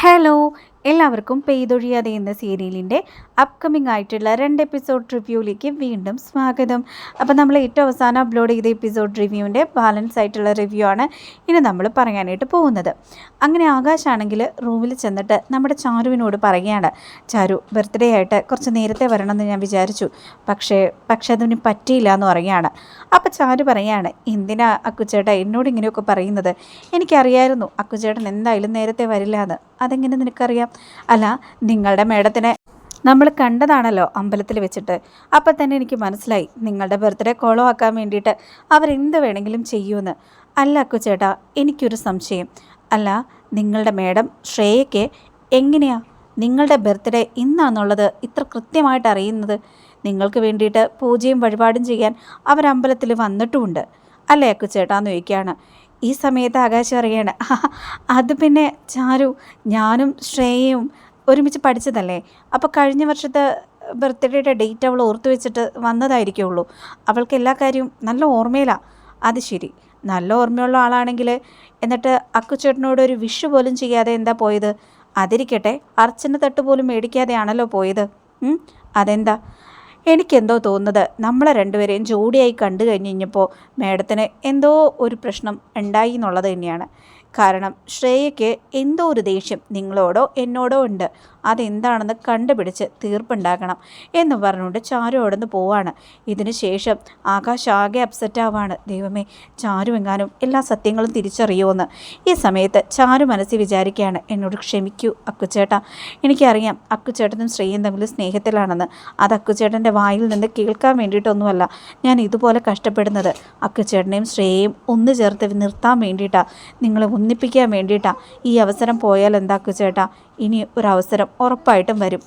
Hello, എല്ലാവർക്കും പെയ്തൊഴിയാതെ എന്ന സീരിയലിന്റെ അപ്കമിംഗ് ആയിട്ടുള്ള രണ്ട് എപ്പിസോഡ് റിവ്യൂവിലേക്ക് വീണ്ടും സ്വാഗതം. അപ്പോൾ നമ്മൾ ഏറ്റവും അവസാനം അപ്ലോഡ് ചെയ്ത എപ്പിസോഡ് റിവ്യൂവിന്റെ ബാലൻസ് ആയിട്ടുള്ള റിവ്യൂ ആണ് ഇനി നമ്മൾ പറയാനായിട്ട് പോകുന്നത്. അങ്ങനെ ആകാശാണെങ്കിൽ റൂമിൽ ചെന്നിട്ട് നമ്മുടെ ചാരുവിനോട് പറയുകയാണ് ചാരു ബർത്ത്ഡേ ആയിട്ട് കുറച്ച് നേരത്തെ വരണമെന്ന് ഞാൻ വിചാരിച്ചു. പക്ഷേ പക്ഷെ അതിന് പറ്റിയില്ല എന്ന് പറയുകയാണ്. അപ്പോൾ ചാരു പറയുകയാണ് എന്തിനാ അക്കുച്ചേട്ട എന്നോട് ഇങ്ങനെയൊക്കെ പറയുന്നത്? എനിക്കറിയായിരുന്നു അക്കുചേട്ടൻ എന്തായാലും നേരത്തെ വരില്ല എന്ന് അതെങ്ങനെ നിനക്കറിയാം? അല്ല നിങ്ങളുടെ മേഡത്തിനെ നമ്മൾ കണ്ടതാണല്ലോ അമ്പലത്തിൽ വെച്ചിട്ട്. അപ്പം തന്നെ എനിക്ക് മനസ്സിലായി നിങ്ങളുടെ ബർത്ത്ഡേ കോളോ ആക്കാൻ വേണ്ടിയിട്ട് അവരെന്ത് വേണമെങ്കിലും ചെയ്യുമെന്ന്. അല്ല അക്കുച്ചേട്ടാ എനിക്കൊരു സംശയം. അല്ല നിങ്ങളുടെ മേഡം ശ്രേയയ്ക്ക് എങ്ങനെയാ? നിങ്ങളുടെ ബർത്ത്ഡേ ഇന്നാണെന്നുള്ളത് ഇത്ര കൃത്യമായിട്ട് അറിയുന്നത്? നിങ്ങൾക്ക് വേണ്ടിയിട്ട് പൂജയും വഴിപാടും ചെയ്യാൻ അവരമ്പലത്തിൽ വന്നിട്ടുമുണ്ട്. അല്ലേ അക്കുച്ചേട്ടാന്ന് ചോദിക്കുകയാണ്. ഈ സമയത്ത് ആകാശം അറിയാണ് അത് പിന്നെ ചാരു ഞാനും ശ്രേയയും ഒരുമിച്ച് പഠിച്ചതല്ലേ? അപ്പോൾ കഴിഞ്ഞ വർഷത്തെ ബർത്ത്ഡേയുടെ ഡേറ്റ് അവൾ ഓർത്തു വെച്ചിട്ട് വന്നതായിരിക്കുള്ളൂ. അവൾക്ക് എല്ലാ കാര്യവും നല്ല ഓർമ്മയിലാണ് അത് ശരി. നല്ല ഓർമ്മയുള്ള ആളാണെങ്കിൽ എന്നിട്ട് അക്കുച്ചേട്ടനോട് ഒരു വിഷ് പോലും ചെയ്യാതെ എന്താ പോയത്? അതിരിക്കട്ടെ. അർച്ചന തട്ട് പോലും മേടിക്കാതെയാണല്ലോ പോയത്. അതെന്താ? എനിക്കെന്തോ തോന്നുന്നത് നമ്മളെ രണ്ടുപേരെയും ജോഡിയായി കണ്ടു കഴിഞ്ഞ് കഴിഞ്ഞപ്പോൾ മേഡത്തിന് എന്തോ ഒരു പ്രശ്നം ഉണ്ടായി എന്നുള്ളത് തന്നെയാണ്. കാരണം ശ്രേയയ്ക്ക് എന്തോ ഒരു ദേഷ്യം നിങ്ങളോടോ എന്നോടോ ഉണ്ട്. അതെന്താണെന്ന് കണ്ടുപിടിച്ച് തീർപ്പുണ്ടാക്കണം എന്ന് പറഞ്ഞുകൊണ്ട് ചാരു അവിടെ നിന്ന് പോവാണ്. ഇതിന് ശേഷം ആകാശ് ആകെ അപ്സെറ്റ് ആവാണ്. ദൈവമേ ചാരു എങ്ങാനും എല്ലാ സത്യങ്ങളും തിരിച്ചറിയുമെന്ന് ഈ സമയത്ത് ചാരു മനസ്സിൽ വിചാരിക്കുകയാണ് എന്നോട് ക്ഷമിക്കൂ അക്കുച്ചേട്ടാ എനിക്കറിയാം അക്കുച്ചേട്ടനും ശ്രീയും തമ്മിൽ സ്നേഹത്തിലാണെന്ന്. അത് അക്കുച്ചേട്ടന്റെ വായിൽ നിന്ന് കേൾക്കാൻ വേണ്ടിയിട്ടൊന്നുമല്ല. ഞാൻ ഇതുപോലെ കഷ്ടപ്പെടുന്നത്. അക്കുച്ചേട്ടനെയും ശ്രേയയും ഒന്ന് ചേർത്ത് നിർത്താൻ വേണ്ടിയിട്ടാണ് നിങ്ങളെ ഒന്നിപ്പിക്കാൻ വേണ്ടിയിട്ടാണ് ഈ അവസരം പോയാൽ എന്താ അക്കുച്ചേട്ടാ ഇനി ഒരവസരം ഉറപ്പായിട്ടും വരും.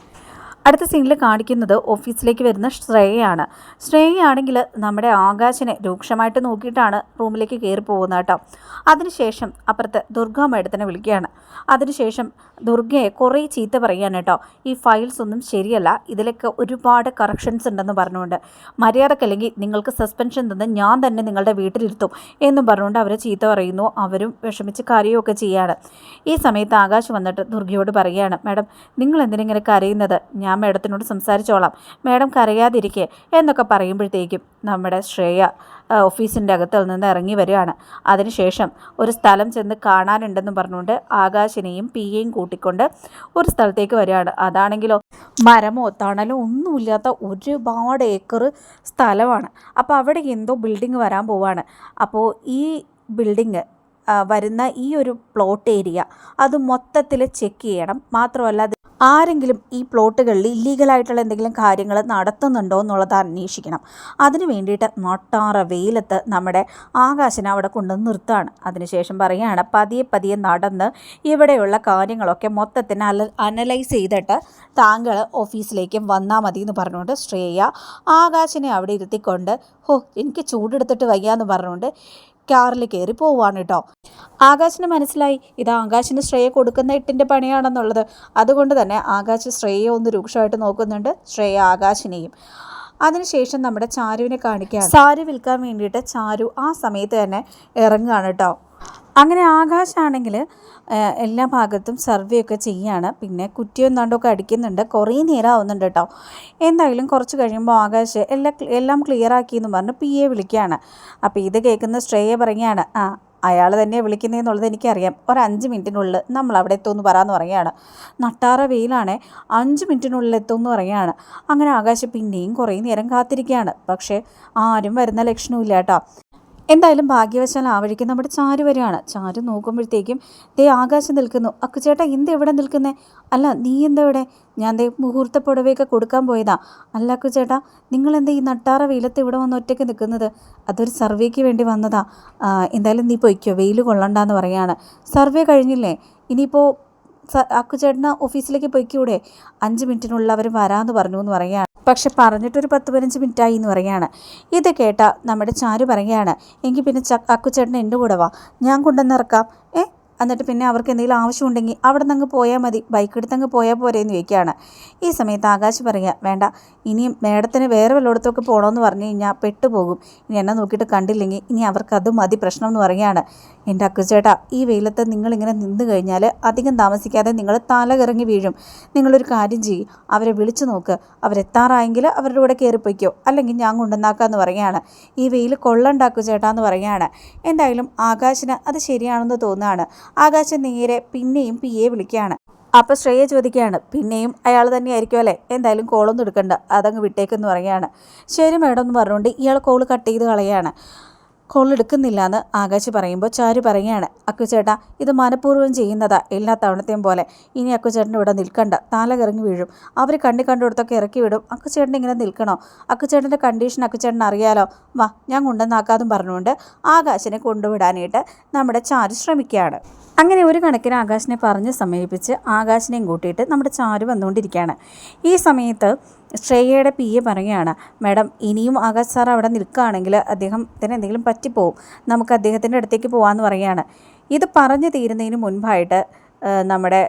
അടുത്ത സീനിൽ കാണിക്കുന്നത് ഓഫീസിലേക്ക് വരുന്ന ശ്രേയയാണ്. ശ്രേയയാണെങ്കിൽ നമ്മുടെ ആകാശിനെ രൂക്ഷമായിട്ട് നോക്കിയിട്ടാണ് റൂമിലേക്ക് കയറി പോകുന്നത് കേട്ടോ. അതിനുശേഷം അപ്പുറത്ത് ദുർഗ മേഡത്തിനെ വിളിക്കുകയാണ്. അതിനുശേഷം ദുർഗയെ കുറേ ചീത്ത പറയുകയാണ് കേട്ടോ. ഈ ഫയൽസ് ഒന്നും ശരിയല്ല. ഇതിലൊക്കെ ഒരുപാട് കറക്ഷൻസ് ഉണ്ടെന്ന് പറഞ്ഞുകൊണ്ട്. മര്യാദക്കല്ലെങ്കിൽ നിങ്ങൾക്ക് സസ്പെൻഷൻ തന്ന് ഞാൻ തന്നെ നിങ്ങളുടെ വീട്ടിലിരുത്തും എന്നും പറഞ്ഞുകൊണ്ട് അവരെ ചീത്ത പറയുന്നു. അവരും വിഷമിച്ച് കരയുമൊക്കെ ചെയ്യാണ്. ഈ സമയത്ത് ആകാശ് വന്നിട്ട് ദുർഗയോട് പറയുകയാണ്. മാഡം നിങ്ങൾ എന്തിനിങ്ങനെ കരയുന്നത്? ഞാൻ മേഡത്തിനോട് സംസാരിച്ചോളാം. മേഡം കരയാതിരിക്കെ എന്നൊക്കെ പറയുമ്പോഴത്തേക്കും നമ്മുടെ ശ്രേയ ഓഫീസിന്റെ അകത്തിൽ നിന്ന് ഇറങ്ങി വരികയാണ്. അതിനുശേഷം ഒരു സ്ഥലം ചെന്ന് കാണാനുണ്ടെന്ന് പറഞ്ഞുകൊണ്ട് ആകാശിനെയും പിയെയും കൂട്ടിക്കൊണ്ട് ഒരു സ്ഥലത്തേക്ക് വരികയാണ്. അതാണെങ്കിലോ മരമോ തണലോ ഒന്നുമില്ലാത്ത ഒരുപാട് ഏക്കർ സ്ഥലമാണ്. അപ്പോൾ അവിടെ എന്തോ ബിൽഡിംഗ് വരാൻ പോവാണ്. അപ്പോൾ ഈ ബിൽഡിങ് വരുന്ന ഈ ഒരു പ്ലോട്ട് ഏരിയ അത് മൊത്തത്തിൽ ചെക്ക് ചെയ്യണം. മാത്രമല്ല ആരെങ്കിലും ഈ പ്ലോട്ടുകളിൽ ഇല്ലീഗലായിട്ടുള്ള എന്തെങ്കിലും കാര്യങ്ങൾ നടത്തുന്നുണ്ടോ എന്നുള്ളത് അന്വേഷിക്കണം. അതിന് വേണ്ടിയിട്ട് നൊട്ടാറ വെയിലത്ത് നമ്മുടെ ആകാശനെ അവിടെ കൊണ്ടുവന്ന് നിർത്തുകയാണ്. അതിനുശേഷം പറയുകയാണ് പതിയെ പതിയെ നടന്ന് ഇവിടെയുള്ള കാര്യങ്ങളൊക്കെ മൊത്തത്തിന് അല അനലൈസ് ചെയ്തിട്ട് താങ്കൾ ഓഫീസിലേക്ക് വന്നാൽ മതി എന്ന് പറഞ്ഞുകൊണ്ട് ശ്രേയ ആകാശനെ അവിടെ ഇരുത്തിക്കൊണ്ട് ഹോ എനിക്ക് ചൂടെടുത്തിട്ട് വയ്യാന്ന് പറഞ്ഞുകൊണ്ട് കാറിൽ കയറി പോവുകയാണ് കേട്ടോ. ആകാശിന് മനസ്സിലായി ഇത് ആകാശിന് ശ്രേയ കൊടുക്കുന്ന എട്ടിന്റെ പണിയാണെന്നുള്ളത്. അതുകൊണ്ട് തന്നെ ആകാശ് ശ്രേയെ ഒന്ന് രൂക്ഷമായിട്ട് നോക്കുന്നുണ്ട്. ശ്രേയ ആകാശിനെയും. അതിനുശേഷം നമ്മുടെ ചാരുവിനെ കാണിക്കുകയാണ് സാരി വിൽക്കാൻ വേണ്ടിയിട്ട് ചാരു ആ സമയത്ത് തന്നെ ഇറങ്ങുകയാണ് കേട്ടോ. അങ്ങനെ ആകാശാണെങ്കിൽ എല്ലാ ഭാഗത്തും സർവേ ഒക്കെ ചെയ്യാണ്. പിന്നെ കുറ്റിയൊന്നും താണ്ടൊക്കെ അടിക്കുന്നുണ്ട്. കുറേ നേരം ആവുന്നുണ്ട് കേട്ടോ എന്തായാലും കുറച്ച് കഴിയുമ്പോൾ ആകാശ് എല്ലാം എല്ലാം ക്ലിയർ ആക്കി എന്ന് പറഞ്ഞ് പി എ വിളിക്കുകയാണ് അപ്പോൾ ഇത് കേൾക്കുന്ന ശ്രേയ പറയുകയാണ് ആ അയാൾ തന്നെ വിളിക്കുന്നതെന്നുള്ളത് എനിക്കറിയാം. ഒരു അഞ്ച് മിനിറ്റിനുള്ളിൽ നമ്മൾ അവിടെ എത്തുമെന്ന് പറയാമെന്ന് പറയുകയാണ്. നട്ടാറ വെയിലാണേ അഞ്ച് മിനിറ്റിനുള്ളിൽ എത്തുമെന്ന് പറയുകയാണ്. അങ്ങനെ ആകാശം പിന്നെയും കുറേ നേരം കാത്തിരിക്കുകയാണ്. പക്ഷേ ആരും വരുന്ന ലക്ഷണമില്ല കേട്ടോ എന്തായാലും ഭാഗ്യവശാൽ ആ വഴിക്ക് നമ്മുടെ ചാരു വരെയാണ്. ചാരു നോക്കുമ്പോഴത്തേക്കും ദേ ആകാശം നിൽക്കുന്നു. അക്കുചേട്ടാ എന്ത് എവിടെ നിൽക്കുന്നേ? അല്ല നീ എന്താ ഇവിടെ? ഞാൻ ദേ മുഹൂർത്ത പുടവയൊക്കെ കൊടുക്കാൻ പോയതാ. അല്ല അക്കുചേട്ടാ നിങ്ങൾ എന്താ ഈ നട്ടാറ വെയിലത്ത് ഇവിടെ വന്ന് ഒറ്റയ്ക്ക് നിൽക്കുന്നത്? അതൊരു സർവേക്ക് വേണ്ടി വന്നതാ. എന്തായാലും നീ പൊയ്ക്കോ. വെയിൽ കൊള്ളണ്ടെന്ന് പറയാണ്. സർവേ കഴിഞ്ഞില്ലേ? ഇനിയിപ്പോൾ അക്കുചേട്ടന് ഓഫീസിലേക്ക് പൊയ്ക്കൂടെ? അഞ്ച് മിനിറ്റിനുള്ളിൽ അവർ വരാമെന്ന് പറഞ്ഞു എന്ന് പറയുകയാണ് പക്ഷെ പറഞ്ഞിട്ടൊരു പത്ത് പതിനഞ്ച് മിനിറ്റായി എന്ന് പറയുകയാണ്. ഇത് കേട്ട നമ്മുടെ ചാരു പറയുകയാണ് എങ്കിൽ പിന്നെ ച അക്കുച്ചേട്ടൻ എന്റെ കൂടെ വാ. ഞാൻ കൊണ്ടുവന്നിറക്കാം. ഏ? എന്നിട്ട് പിന്നെ അവർക്ക് എന്തെങ്കിലും ആവശ്യമുണ്ടെങ്കിൽ അവിടെ നിന്ന് അങ്ങ് പോയാൽ മതി. ബൈക്ക് എടുത്ത് അങ്ങ് പോയാൽ പോരെ എന്ന് ചോദിക്കുകയാണ്. ഈ സമയത്ത് ആകാശ് പറയുക വേണ്ട ഇനിയും മേഡത്തിന് വേറെ വല്ലയിടത്തൊക്കെ പോകണമെന്ന് പറഞ്ഞു കഴിഞ്ഞാൽ പെട്ടുപോകും. ഇനി എന്നെ നോക്കിയിട്ട് കണ്ടില്ലെങ്കിൽ ഇനി അവർക്ക് അത് മതി പ്രശ്നം എന്ന് പറയുകയാണ്. എന്റെ അക്കുചേട്ടാ ഈ വെയിലത്ത് നിങ്ങളിങ്ങനെ നിന്ന് കഴിഞ്ഞാൽ അധികം താമസിക്കാതെ നിങ്ങൾ തലകിറങ്ങി വീഴും. നിങ്ങളൊരു കാര്യം ചെയ്യും അവരെ വിളിച്ചു നോക്ക്. അവരെത്താറായെങ്കിൽ അവരുടെ കൂടെ കയറിപ്പോയിക്കോ അല്ലെങ്കിൽ ഞാൻ കൊണ്ടുവന്നാക്കാന്ന് പറയുകയാണ്. ഈ വെയിൽ കൊള്ളണ്ടാക്കു ചേട്ടാ എന്ന് പറയുകയാണ്. എന്തായാലും ആകാശിന് അത് ശരിയാണെന്ന് തോന്നുകയാണ്. ആകാശം നേരെ പിന്നെയും പി എ വിളിക്കുകയാണ്. അപ്പോൾ ശ്രേയ ചോദിക്കുകയാണ് പിന്നെയും അയാൾ തന്നെയായിരിക്കും അല്ലേ? എന്തായാലും കോളൊന്നും എടുക്കണ്ട അതങ്ങ് വിട്ടേക്കെന്ന് പറയുകയാണ്. ശരി മേഡം എന്ന് പറഞ്ഞുകൊണ്ട് ഇയാൾ കോൾ കട്ട് ചെയ്ത് കളയാണ് കോൾ എടുക്കുന്നില്ല എന്ന് ആകാശ് പറയുമ്പോൾ ചാരു പറയുകയാണ് അക്കുചേട്ടാ ഇത് മനഃപൂർവം ചെയ്യുന്നതാ എല്ലാ തവണത്തെയും പോലെ. ഇനി അക്കുചേട്ടൻ ഇവിടെ നിൽക്കണ്ട താലകിറങ്ങി വീഴും. അവർ കണ്ണി കണ്ടുകൊടുത്തൊക്കെ ഇറക്കി വിടും. അക്കുചേട്ടൻ ഇങ്ങനെ നിൽക്കണോ? അക്കുചേട്ടന്റെ കണ്ടീഷൻ അക്കുചേട്ടൻ അറിയാലോ? വാ ഞാൻ കൊണ്ടുവന്നാക്കാതും പറഞ്ഞുകൊണ്ട് ആകാശിനെ കൊണ്ടുവിടാനായിട്ട് നമ്മുടെ ചാരു ശ്രമിക്കുകയാണ്. അങ്ങനെ ഒരു കണക്കിന് ആകാശിനെ പറഞ്ഞ് സമീപിച്ച് ആകാശിനെയും കൂട്ടിയിട്ട് നമ്മുടെ ചാരു വന്നുകൊണ്ടിരിക്കുകയാണ്. ഈ സമയത്ത് ശ്രേയയുടെ പി എ പറയുകയാണ് മാഡം ഇനിയും ആകാശ് സാർ അവിടെ നിൽക്കുകയാണെങ്കിൽ അദ്ദേഹത്തിന് എന്തെങ്കിലും പറ്റിപ്പോവും. നമുക്ക് അദ്ദേഹത്തിന്റെ അടുത്തേക്ക് പോകാമെന്ന് പറയുകയാണ്. ഇത് പറഞ്ഞു തീരുന്നതിന് മുൻപായിട്ട് നമ്മുടെ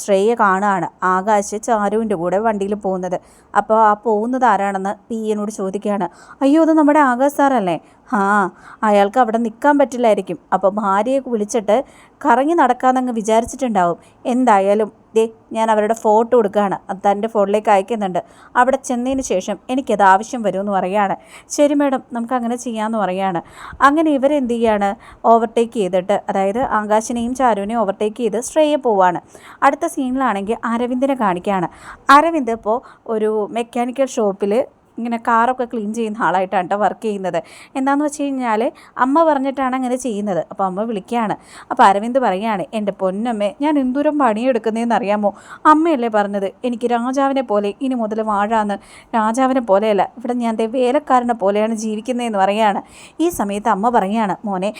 ശ്രേയ കാണുകയാണ് ആകാശ് ചാരുവിന്റെ കൂടെ വണ്ടിയിൽ പോകുന്നത്. അപ്പോൾ ആ പോകുന്നത് ആരാണെന്ന് പി എന്നോട് ചോദിക്കുകയാണ് അയ്യോ അത് നമ്മുടെ ആകാശ് സാറല്ലേ? ആ അയാൾക്ക് അവിടെ നിൽക്കാൻ പറ്റില്ലായിരിക്കും. അപ്പോൾ ഭാര്യയെ വിളിച്ചിട്ട് കറങ്ങി നടക്കാമെന്നങ്ങ് വിചാരിച്ചിട്ടുണ്ടാവും. എന്തായാലും ദേ ഞാൻ അവരുടെ ഫോട്ടോ കൊടുക്കുകയാണ് അത് തന്റെ ഫോണിലേക്ക് അയക്കുന്നുണ്ട്. അവിടെ ചെന്നതിന് ശേഷം എനിക്കത് ആവശ്യം വരുമെന്ന് പറയുകയാണ്. ശരി മേഡം നമുക്ക് അങ്ങനെ ചെയ്യാമെന്ന് പറയുകയാണ്. അങ്ങനെ ഇവരെന്ത് ചെയ്യാണ്? ഓവർടേക്ക് ചെയ്തിട്ട് അതായത് ആകാശിനെയും ചാരുവിനെയും ഓവർടേക്ക് ചെയ്ത് ശ്രേയ പോവാണ് അടുത്ത സീനിലാണെങ്കിൽ അരവിന്ദിനെ കാണിക്കുകയാണ്. അരവിന്ദ് ഇപ്പോൾ ഒരു മെക്കാനിക്കൽ ഷോപ്പിൽ ഇങ്ങനെ കാറൊക്കെ ക്ലീൻ ചെയ്യുന്ന ആളായിട്ടാണ് കേട്ടോ വർക്ക് ചെയ്യുന്നത്. എന്താണെന്ന് വെച്ച് കഴിഞ്ഞാൽ അമ്മ പറഞ്ഞിട്ടാണ് അങ്ങനെ ചെയ്യുന്നത്. അപ്പോൾ അമ്മ വിളിക്കുകയാണ്. അപ്പോൾ അരവിന്ദ് പറയുകയാണ് എന്റെ പൊന്നമ്മേ ഞാൻ എന്തോരം പണിയെടുക്കുന്നതെന്ന് അറിയാമോ അമ്മയല്ലേ പറഞ്ഞത്. എനിക്ക് രാജാവിനെ പോലെ ഇനി മുതൽ വാഴാന്ന്. രാജാവിനെ പോലെയല്ല ഇവിടെ ഞാൻ വേലക്കാരനെ പോലെയാണ് ജീവിക്കുന്നതെന്ന് പറയുകയാണ്. ഈ സമയത്ത് അമ്മ പറയുകയാണ് മോനെ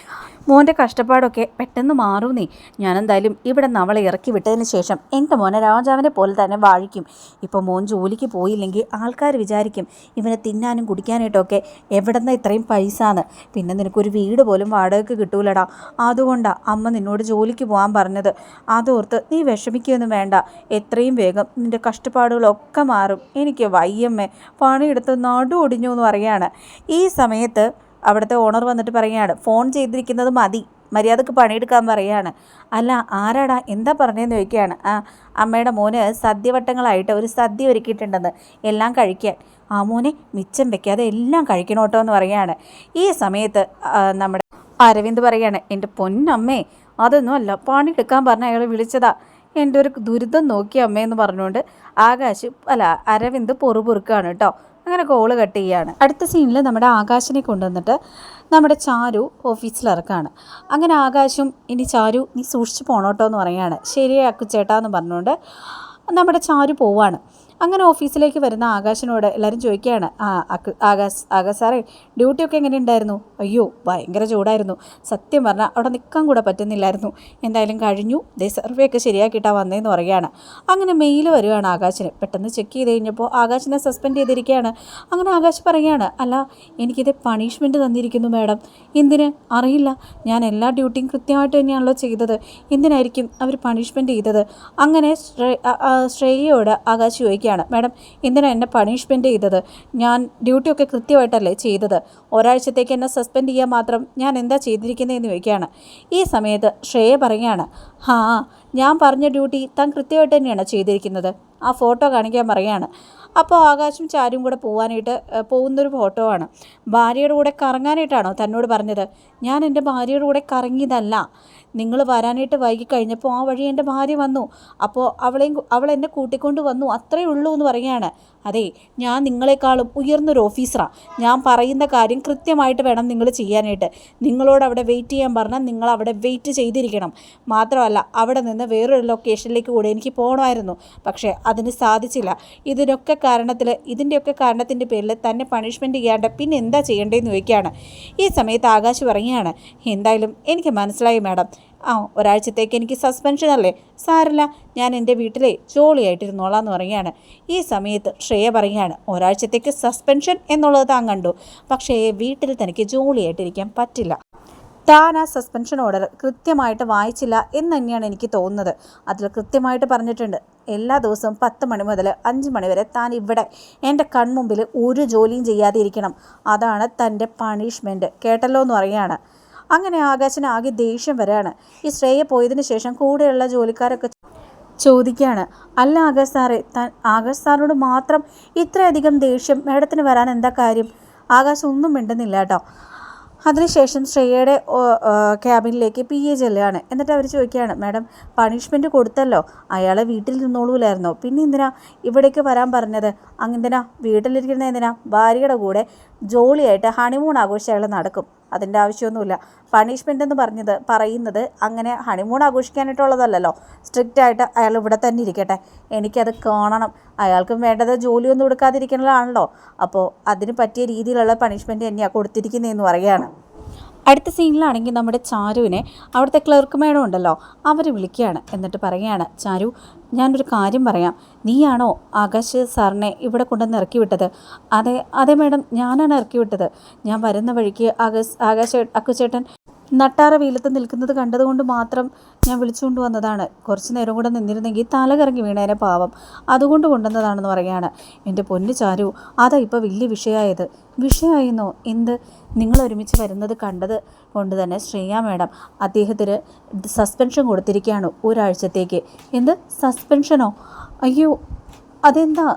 മോന്റെ കഷ്ടപ്പാടൊക്കെ പെട്ടെന്ന് മാറൂന്നേ. ഞാനെന്തായാലും ഇവിടെ അവളെ ഇറക്കി വിട്ടതിന് ശേഷം എന്റെ മോനെ രാജാവിനെ പോലെ തന്നെ വാഴിക്കും. ഇപ്പോൾ മോൻ ജോലിക്ക് പോയില്ലെങ്കിൽ ആൾക്കാർ വിചാരിക്കും ഇവനെ തിന്നാനും കുടിക്കാനായിട്ടൊക്കെ എവിടെ നിന്ന് ഇത്രയും പൈസ പിന്നെ നിനക്കൊരു വീട് പോലും വാടകയ്ക്ക് കിട്ടൂലടാ. അതുകൊണ്ടാണ് അമ്മ നിന്നോട് ജോലിക്ക് പോകാൻ പറഞ്ഞത്. അതോർത്ത് നീ വിഷമിക്കുകയൊന്നും വേണ്ട. എത്രയും വേഗം നിന്റെ കഷ്ടപ്പാടുകളൊക്കെ മാറും. എനിക്ക് വയ്യമ്മേ പണിയെടുത്ത് നടു ഒടിഞ്ഞു എന്ന് പറയാണ്. ഈ സമയത്ത് അവിടുത്തെ ഓണർ വന്നിട്ട് പറയുകയാണ് ഫോൺ ചെയ്തിരിക്കുന്നത് മതി. മര്യാദയ്ക്ക് പണിയെടുക്കാൻ പറയുകയാണ് അല്ല ആരാടാ? എന്താ പറഞ്ഞതെന്ന് ചോദിക്കുകയാണ്. ആ അമ്മയുടെ മോന് സദ്യവട്ടങ്ങളായിട്ട് ഒരു സദ്യ ഒരുക്കിയിട്ടുണ്ടെന്ന്. എല്ലാം കഴിക്കാൻ. ആ മോനെ മിച്ചം വെക്കാതെ എല്ലാം കഴിക്കണോട്ടോ എന്ന് പറയുകയാണ്. ഈ സമയത്ത് നമ്മുടെ അരവിന്ദ് പറയാണ് എന്റെ പൊന്നമ്മേ അതൊന്നും അല്ല പണിയെടുക്കാൻ പറഞ്ഞ അയാൾ വിളിച്ചതാ. എന്റെ ഒരു ദുരിതം നോക്കി അമ്മയെന്ന് പറഞ്ഞുകൊണ്ട് ആകാശ് അല്ല അരവിന്ദ് പൊറുപൊറുക്കാണ് കേട്ടോ. അങ്ങനെ കോൾ കട്ട് ചെയ്യാണ് അടുത്ത സീനിൽ നമ്മുടെ ആകാശിനെ കൊണ്ടുവന്നിട്ട് നമ്മുടെ ചാരു ഓഫീസിൽ ഇറക്കാണ് അങ്ങനെ ആകാശും ഇനി ചാരു നീ സൂക്ഷിച്ച് പോണോട്ടോ എന്ന് പറയാണ് ശരിയാക്കു ചേട്ടാ എന്ന് പറഞ്ഞുകൊണ്ട് നമ്മുടെ ചാരു പോവാണ് അങ്ങനെ ഓഫീസിലേക്ക് വരുന്ന ആകാശിനോട് എല്ലാവരും ചോദിക്കുകയാണ് ആ ആകാശ് ആകാശ് സാറേ ഡ്യൂട്ടിയൊക്കെ എങ്ങനെ ഉണ്ടായിരുന്നു അയ്യോ ഭയങ്കര ചൂടായിരുന്നു. സത്യം പറഞ്ഞാൽ അവിടെ നിൽക്കാൻ കൂടെ പറ്റുന്നില്ലായിരുന്നു. എന്തായാലും കഴിഞ്ഞു. ദേ സർവേ ഒക്കെ ശരിയാക്കിയിട്ടാണ് വന്നതെന്ന് പറയുകയാണ്. അങ്ങനെ മെയിൽ വരികയാണ് ആകാശിന്. പെട്ടെന്ന് ചെക്ക് ചെയ്ത് കഴിഞ്ഞപ്പോൾ ആകാശിനെ സസ്പെൻഡ് ചെയ്തിരിക്കുകയാണ്. അങ്ങനെ ആകാശ് പറയുകയാണ് അല്ല എനിക്കിത് പണിഷ്മെന്റ് തന്നിരിക്കുന്നു മാഡം. എന്തിന്? അറിയില്ല. ഞാൻ എല്ലാ ഡ്യൂട്ടിയും കൃത്യമായിട്ട് തന്നെയാണല്ലോ ചെയ്തത്. എന്തിനായിരിക്കും അവർ പണിഷ്മെന്റ് ചെയ്തത്? അങ്ങനെ ശ്രേയയോട് ആകാശ് ചോദിക്കുക ചോദിക്കുകയാണ് മാഡം എന്തിനാണ് എന്നെ പണിഷ്മെന്റ് ചെയ്തത്? ഞാൻ ഡ്യൂട്ടിയൊക്കെ കൃത്യമായിട്ടല്ലേ ചെയ്തത്? ഒരാഴ്ചത്തേക്ക് എന്നെ സസ്പെൻഡ് ചെയ്യാൻ മാത്രം ഞാൻ എന്താ ചെയ്തിരിക്കുന്നതെന്ന് ചോദിക്കുകയാണ്. ഈ സമയത്ത് ശ്രേയ പറയുകയാണ് ഹാ ഞാൻ പറഞ്ഞ ഡ്യൂട്ടി താൻ കൃത്യമായിട്ട് തന്നെയാണ് ചെയ്തിരിക്കുന്നത്. ആ ഫോട്ടോ കാണിക്കാൻ പറയുകയാണ്. അപ്പോൾ ആകാശും ചാരും കൂടെ പോകാനായിട്ട് പോകുന്നൊരു ഫോട്ടോ ആണ്. ഭാര്യയുടെ കൂടെ കറങ്ങാനായിട്ടാണോ തന്നോട് പറഞ്ഞത്? ഞാൻ എന്റെ ഭാര്യയുടെ കൂടെ കറങ്ങിയതല്ല. നിങ്ങൾ വരാനായിട്ട് വൈകി കഴിഞ്ഞപ്പോൾ ആ വഴി എന്റെ ഭാര്യ വന്നു. അപ്പോൾ അവളെയും അവൾ എന്നെ കൂട്ടിക്കൊണ്ട് വന്നു. അത്രയേ ഉള്ളൂ എന്ന് പറയുകയാണ്. അതെ ഞാൻ നിങ്ങളെക്കാളും ഉയർന്നൊരു ഓഫീസറാണ് ഞാൻ പറയുന്ന കാര്യം കൃത്യമായിട്ട് വേണം നിങ്ങൾ ചെയ്യാനായിട്ട്. നിങ്ങളോട് അവിടെ വെയിറ്റ് ചെയ്യാൻ പറഞ്ഞാൽ നിങ്ങൾ അവിടെ വെയിറ്റ് ചെയ്തിരിക്കണം. മാത്രമല്ല അവിടെ നിന്ന് വേറൊരു ലൊക്കേഷനിലേക്ക് കൂടെ എനിക്ക് പോകണമായിരുന്നു. പക്ഷേ അതിന് സാധിച്ചില്ല. ഇതിനൊക്കെ കാരണത്തിൽ ഇതിന്റെയൊക്കെ കാരണത്തിന്റെ പേരിൽ തന്നെ പണിഷ്മെന്റ് ചെയ്യാണ്ട് പിന്നെ എന്താ ചെയ്യേണ്ടതെന്ന് ചോദിക്കുകയാണ്. ഈ സമയത്ത് ആകാശ് പറയുകയാണ് എന്തായാലും എനിക്ക് മനസ്സിലായി മാഡം ആ ഒരാഴ്ചത്തേക്ക് എനിക്ക് സസ്പെൻഷൻ അല്ലേ? സാരല്ല ഞാൻ എന്റെ വീട്ടിലെ ജോളിയായിട്ടിരുന്നോളാം എന്ന് പറയുകയാണ്. ഈ സമയത്ത് ശ്രേയ പറയുകയാണ് ഒരാഴ്ചത്തേക്ക് സസ്പെൻഷൻ എന്നുള്ളത് താൻ കണ്ടു. പക്ഷേ വീട്ടിൽ തനിക്ക് ജോളിയായിട്ടിരിക്കാൻ പറ്റില്ല. താൻ ആ സസ്പെൻഷൻ ഓർഡർ കൃത്യമായിട്ട് വായിച്ചില്ല എന്ന് തന്നെയാണ് എനിക്ക് തോന്നുന്നത്. അതിൽ കൃത്യമായിട്ട് പറഞ്ഞിട്ടുണ്ട് എല്ലാ ദിവസവും പത്ത് മണി മുതൽ അഞ്ച് മണി വരെ താൻ ഇവിടെ. എന്റെ കൺമുമ്പിൽ ഒരു ജോലിയും ചെയ്യാതെ ഇരിക്കണം അതാണ് തന്റെ പണിഷ്മെന്റ് കേട്ടല്ലോ എന്ന് പറയാണ് അങ്ങനെ ആകാശന് ആകെ ദേഷ്യം വരാണ്. ഈ ശ്രേയ പോയതിനു ശേഷം കൂടെയുള്ള ജോലിക്കാരൊക്കെ ചോദിക്കുകയാണ് അല്ല ആകാശ് സാറേ താൻ ആകാശ് സാറിനോട് മാത്രം ഇത്രയധികം ദേഷ്യം മേഡത്തിന് വരാൻ എന്താ കാര്യം? ആകാശ് ഒന്നും മിണ്ടുന്നില്ല കേട്ടോ. അതിനുശേഷം ശ്രേയയുടെ ക്യാബിനിലേക്ക് പി എ ചെല്ലുകയാണ്. എന്നിട്ട് അവർ ചോദിക്കുകയാണ് മാഡം പണിഷ്മെന്റ് കൊടുത്തല്ലോ? അയാളെ വീട്ടിൽ നിന്നോളൂലായിരുന്നോ? പിന്നെ എന്തിനാ ഇവിടേക്ക് വരാൻ പറഞ്ഞത്? അങ്ങനെ വീട്ടിലിരിക്കുന്ന എന്തിനാ? ഭാര്യയുടെ കൂടെ ജോളിയായിട്ട് ഹണിമൂൺ ആഘോഷം അയാൾ നടക്കും. അതിന്റെ ആവശ്യമൊന്നുമില്ല. പണിഷ്മെന്റ് എന്ന് പറഞ്ഞത് പറയുന്നത് അങ്ങനെ ഹണിമൂൺ ആഘോഷിക്കാനായിട്ടുള്ളതല്ലല്ലോ. സ്ട്രിക്റ്റ് ആയിട്ട് അയാൾ ഇവിടെ തന്നെ ഇരിക്കട്ടെ. എനിക്കത് കാണണം. അയാൾക്കും വേണ്ടത് ജോലിയൊന്നും കൊടുക്കാതിരിക്കുന്നതാണല്ലോ അപ്പോൾ അതിന് പറ്റിയ രീതിയിലുള്ള പണിഷ്മെന്റ് തന്നെയാണ് കൊടുത്തിരിക്കുന്നതെന്ന് പറയുകയാണ്. അടുത്ത സീനിലാണെങ്കിൽ നമ്മുടെ ചാരുവിനെ അവിടുത്തെ ക്ലർക്ക് മേഡം ഉണ്ടല്ലോ. അവർ വിളിക്കുകയാണ്. എന്നിട്ട് പറയുകയാണ് ചാരു ഞാനൊരു കാര്യം പറയാം. നീയാണോ ആകാശ് സാറിനെ ഇവിടെ കൊണ്ടുവന്ന് ഇറക്കി വിട്ടത്? അതെ അതെ മാഡം ഞാനാണ് ഇറക്കി വിട്ടത്. ഞാൻ വരുന്ന വഴിക്ക് ആകാശ് ആകാശ് അക്കുചേട്ടൻ നട്ടാറ വെയിലത്ത് നിൽക്കുന്നത് കണ്ടതുകൊണ്ട് മാത്രം ഞാൻ വിളിച്ചുകൊണ്ട് വന്നതാണ്. കുറച്ച് നേരം കൂടെ നിന്നിരുന്നെങ്കിൽ തല കറങ്ങി വീണേനെ പാവം. അതുകൊണ്ട് കൊണ്ടുവന്നതാണെന്ന് പറയുകയാണ്. എന്റെ പൊന്നു ചാരു അതാ ഇപ്പോൾ വലിയ വിഷയമായത് വിഷയമായിരുന്നോ എന്ത്? നിങ്ങൾ ഒരുമിച്ച് വരുന്നത് കണ്ടത് കൊണ്ട് തന്നെ ശ്രേയ മാഡം അദ്ദേഹത്തിന് സസ്പെൻഷൻ കൊടുത്തിരിക്കുകയാണ് ഒരാഴ്ചത്തേക്ക്. എന്ത്? സസ്പെൻഷനോ? അയ്യോ അതെന്താ?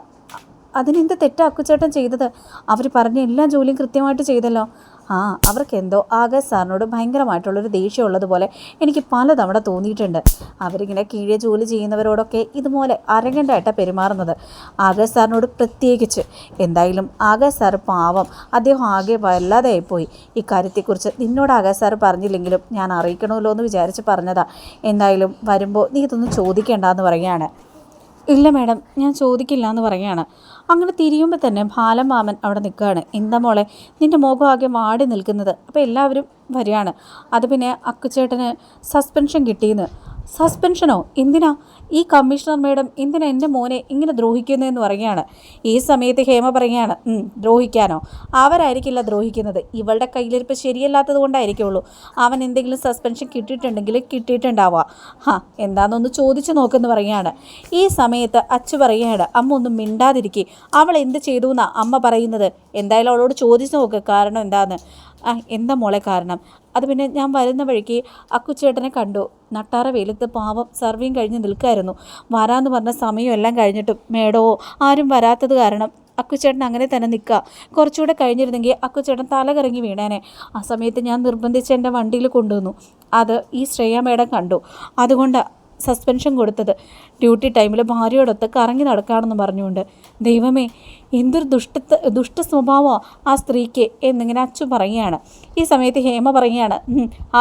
അതിനെന്ത് തെറ്റാ അക്കുച്ചേട്ടൻ ചെയ്തത്? അവർ പറഞ്ഞ എല്ലാ ജോലിയും കൃത്യമായിട്ട് ചെയ്തല്ലോ. ആ അവർക്ക് എന്തോ ആകാശ് സാറിനോട് ഭയങ്കരമായിട്ടുള്ളൊരു ദേഷ്യം ഉള്ളതുപോലെ എനിക്ക് പലതവണ തോന്നിയിട്ടുണ്ട്. അവരിങ്ങനെ കീഴെ ജോലി ചെയ്യുന്നവരോടൊക്കെ ഇതുപോലെ അരങ്ങണ്ടായിട്ടാണ് പെരുമാറുന്നത്. ആകാശ് സാറിനോട് പ്രത്യേകിച്ച്. എന്തായാലും ആകാശ് സാർ പാവം. അദ്ദേഹം ആകെ വല്ലാതെയായിപ്പോയി. ഇക്കാര്യത്തെക്കുറിച്ച് നിന്നോട് ആകാശ് സാർ പറഞ്ഞില്ലെങ്കിലും ഞാൻ അറിയിക്കണമല്ലോ എന്ന് വിചാരിച്ച് പറഞ്ഞതാ. എന്തായാലും വരുമ്പോൾ നീ ഇതൊന്നും ചോദിക്കേണ്ടെന്ന് പറയുകയാണ്. ഇല്ല മാഡം ഞാൻ ചോദിക്കില്ല എന്ന് പറയുകയാണ്. അങ്ങനെ തിരിയുമ്പോൾ തന്നെ ബാലമാമൻ അവിടെ നിൽക്കുകയാണ്. എന്താ മോളെ നിന്റെ മുഖം ആകെ മാടി നിൽക്കുന്നത്. അപ്പോൾ എല്ലാവരും വരികയാണ്. അത് പിന്നെ അക്കുച്ചേട്ടന് സസ്പെൻഷൻ കിട്ടിയെന്ന്. സസ്പെൻഷനോ? എന്തിനാ? ഈ കമ്മീഷണർ മേഡം എന്തിനാ എന്റെ മോനെ ഇങ്ങനെ ദ്രോഹിക്കുന്നതെന്ന് പറയുകയാണ്. ഈ സമയത്ത് ഹേമ പറയുകയാണ് ദ്രോഹിക്കാനോ? അവരായിരിക്കില്ല ദ്രോഹിക്കുന്നത്. ഇവളുടെ കയ്യിലിരിപ്പ് ശരിയല്ലാത്തത് കൊണ്ടായിരിക്കുള്ളൂ. അവൻ എന്തെങ്കിലും സസ്പെൻഷൻ കിട്ടിയിട്ടുണ്ടെങ്കിൽ കിട്ടിയിട്ടുണ്ടാവുക ഹാ എന്താണെന്നൊന്ന് ചോദിച്ചു നോക്കുമെന്ന് പറയുകയാണ്. ഈ സമയത്ത് അച്ചു പറയുകയാണ് അമ്മ ഒന്നും മിണ്ടാതിരിക്കുക അവൾ എന്ത് ചെയ്തു എന്നാണ് അമ്മ പറയുന്നത്? എന്തായാലും അവളോട് ചോദിച്ചു നോക്ക് കാരണം എന്താന്ന്? എന്താ മോളെ കാരണം? അത് പിന്നെ ഞാൻ വരുന്ന വഴിക്ക് അക്കുച്ചേട്ടനെ കണ്ടു. നട്ടാറ വെയിലത്ത് പാവം സർവീം കഴിഞ്ഞ് നിൽക്കായിരുന്നു. വരാമെന്ന് പറഞ്ഞ സമയം എല്ലാം കഴിഞ്ഞിട്ടും മേടോ ആരും വരാത്തത് കാരണം അക്കുച്ചേട്ടൻ അങ്ങനെ തന്നെ നിൽക്കുക കുറച്ചുകൂടെ കഴിഞ്ഞിരുന്നെങ്കിൽ അക്കുച്ചേട്ടൻ തലകറങ്ങി വീണേനെ. ആ സമയത്ത് ഞാൻ നിർബന്ധിച്ച് എന്റെ വണ്ടിയിൽ കൊണ്ടുവന്നു. അത് ഈ ശ്രേയ മേഡം കണ്ടു. അതുകൊണ്ട് സസ്പെൻഷൻ കൊടുത്തത്. ഡ്യൂട്ടി ടൈമിൽ ഭാര്യയോടൊത്ത് കറങ്ങി നടക്കാണെന്ന് പറഞ്ഞുകൊണ്ട് ദൈവമേ എന്തൊരു ദുഷ്ട ദുഷ്ട സ്വഭാവമാണ് ആ സ്ത്രീക്ക് എന്നിങ്ങനെ അച്ചു പറയുകയാണ്. ഈ സമയത്ത് ഹേമ പറയുകയാണ്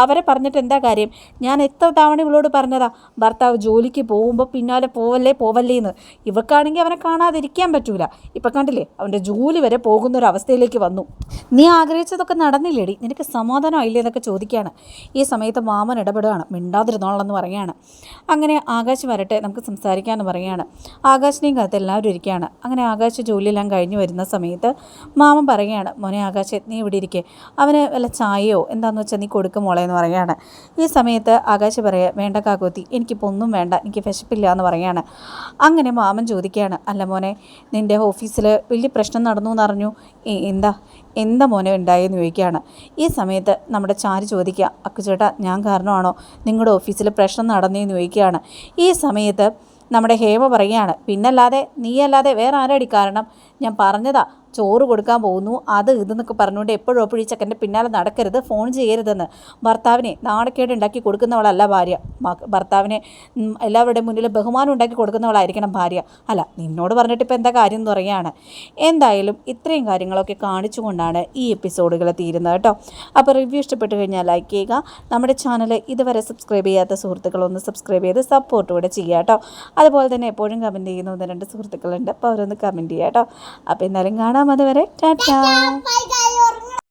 അവരെ പറഞ്ഞിട്ട് എന്താ കാര്യം? ഞാൻ എത്ര തവണ ഇവളോട് പറഞ്ഞതാ ഭർത്താവ് ജോലിക്ക് പോകുമ്പോൾ പിന്നാലെ പോവല്ലേ പോവല്ലേ എന്ന് ഇവക്കാണെങ്കിൽ അവനെ കാണാതിരിക്കാൻ പറ്റൂല. ഇപ്പം കണ്ടില്ലേ അവന്റെ ജോലി വരെ പോകുന്ന ഒരു അവസ്ഥയിലേക്ക് വന്നു. നീ ആഗ്രഹിച്ചതൊക്കെ നടന്നില്ലേടി? നിനക്ക് സമാധാനം സമാധാനമായില്ലേ? എന്നൊക്കെ ചോദിക്കുകയാണ്. ഈ സമയത്ത് മാമൻ ഇടപെടുകയാണ് മിണ്ടാതിരുന്നോളെന്ന് പറയുകയാണ്. അങ്ങനെ ആകാശ് വരട്ടെ നമുക്ക് സംസാരിക്കാമെന്ന് പറയുകയാണ്. ആകാശിനെയും കാത്ത് എല്ലാവരും ഇരിക്കുകയാണ്. അങ്ങനെ ആകാശ് ജോലിയെല്ലാം കഴിഞ്ഞ് വരുന്ന സമയത്ത് മാമൻ പറയുകയാണ് മോനെ ആകാശ് നീ ഇവിടെ ഇരിക്കേ. അവന് വല്ല ചായയോ എന്താണെന്ന് വെച്ചാൽ നീ കൊടുക്കും മോളെ എന്ന് പറയുകയാണ്. ഈ സമയത്ത് ആകാശ് പറയുക വേണ്ട കാക്കോത്തി എനിക്കിപ്പോൾ ഒന്നും വേണ്ട എനിക്ക് വിശപ്പില്ല എന്ന് പറയുകയാണ്. അങ്ങനെ മാമൻ ചോദിക്കുകയാണ് അല്ല മോനെ നിന്റെ ഓഫീസിൽ വലിയ പ്രശ്നം നടന്നു എന്നറിഞ്ഞു? എന്താ? എന്താ മോനെ ഉണ്ടായെന്ന് ചോദിക്കുകയാണ്. ഈ സമയത്ത് നമ്മുടെ ചാരി ചോദിക്കുക അക്കുചേട്ടാ ഞാൻ കാരണമാണോ നിങ്ങളുടെ ഓഫീസിൽ പ്രശ്നം നടന്നേന്ന് ചോദിക്കുകയാണ്. ഈ സമയത്ത് നമ്മുടെ ഹേമ പറയുകയാണ് പിന്നല്ലാതെ നീയല്ലാതെ വേറെ ആരടി കാരണം? ഞാൻ പറഞ്ഞതാ ചോറ് കൊടുക്കാൻ പോകുന്നു. അത് ഇതെന്നൊക്കെ പറഞ്ഞുകൊണ്ട് എപ്പോഴും എപ്പോഴും ഈ ചെക്കന്റെ പിന്നാലെ നടക്കരുത് ഫോൺ ചെയ്യരുതെന്ന്. ഭർത്താവിനെ നാണക്കേട് ഉണ്ടാക്കി കൊടുക്കുന്നവളല്ല ഭാര്യ. ഭർത്താവിനെ എല്ലാവരുടെ മുന്നിൽ ബഹുമാനം ഉണ്ടാക്കി കൊടുക്കുന്നവളായിരിക്കണം ഭാര്യ. അല്ല നിന്നോട് പറഞ്ഞിട്ട് ഇപ്പോൾ എന്താ കാര്യം എന്ന് പറയുകയാണ്. എന്തായാലും ഇത്രയും കാര്യങ്ങളൊക്കെ കാണിച്ചുകൊണ്ടാണ് ഈ എപ്പിസോഡുകൾ തീരുന്നത് കേട്ടോ. അപ്പോൾ റിവ്യൂ ഇഷ്ടപ്പെട്ടു കഴിഞ്ഞാൽ ലൈക്ക് ചെയ്യുക. നമ്മുടെ ചാനൽ ഇതുവരെ സബ്സ്ക്രൈബ് ചെയ്യാത്ത സുഹൃത്തുക്കളൊന്ന് സബ്സ്ക്രൈബ് ചെയ്ത് സപ്പോർട്ട് കൂടെ ചെയ്യുക കേട്ടോ. അതുപോലെ തന്നെ എപ്പോഴും കമന്റ് ചെയ്യുന്ന ഒന്ന് രണ്ട് സുഹൃത്തുക്കളുണ്ട്. അപ്പോൾ അവരൊന്ന് കമന്റ് ചെയ്യുക കേട്ടോ. അപ്പോൾ എന്തായാലും കാണാം അതുവരെ. ടാറ്റാ.